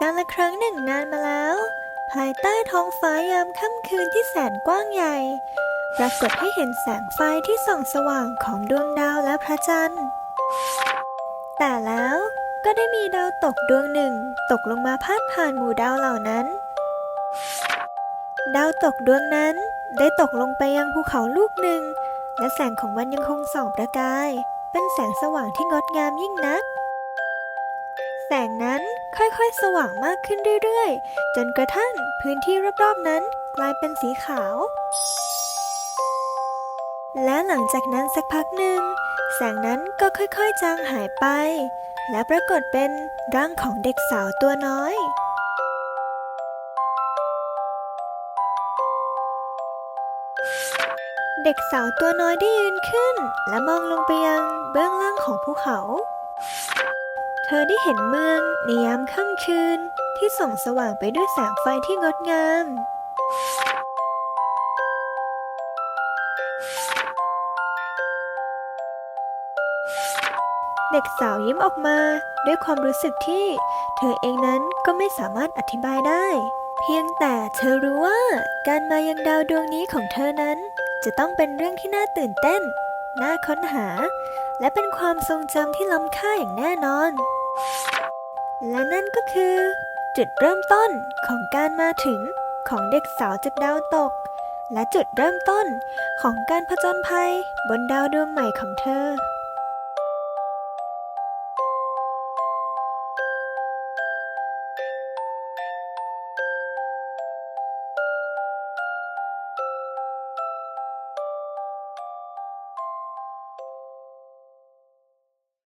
การละครั้งหนึ่งนานมาแล้ว ภายใต้ท้องฟ้ายามค่ำคืนที่แสนกว้างใหญ่ปรากฏให้เห็นแสงไฟที่ส่องสว่างของดวงดาวและพระจันทร์ แต่แล้วก็ได้มีดาวตกดวงหนึ่ง ตกลงมาพาดผ่านหมู่ดาวเหล่านั้น ดาวตกดวงนั้นได้ตกลงไปยังภูเขาลูกหนึ่ง และแสงของมันยังคงส่องประกาย เป็นแสงสว่างที่งดงามยิ่งนัก แสงนั้นค่อยๆ สว่างมากขึ้นเรื่อยๆ จนกระทั่งพื้นที่รอบๆนั้นกลายเป็นสีขาว และหลังจากนั้นสักพักหนึ่ง แสงนั้นก็ค่อยๆ จางหายไป และปรากฏเป็นร่างของเด็กสาวตัวน้อยเด็กสาวตัวน้อยได้ยืนขึ้น และมองลงไปยังเบื้องล่างของภูเขา เธอได้เห็นเมืองในยามค่ำคืน ที่ส่องสว่างไปด้วยแสงไฟที่งดงาม เด็กสาวยิ้มออกมาด้วยความรู้สึกที่ เธอเองนั้นก็ไม่สามารถอธิบายได้ เพียงแต่เธอรู้ว่าการมายังดาวดวงนี้ของเธอนั้น จะต้องเป็นเรื่องที่น่าตื่นเต้น น่าค้นหา และเป็นความทรงจำที่ล้ำค่าอย่างแน่นอน และนั่นก็คือ จุดเริ่มต้นของการมาถึงของเด็กสาวจากดาวตก และจุดเริ่มต้นของการผจญภัยบนดาวดวงใหม่ของเธอ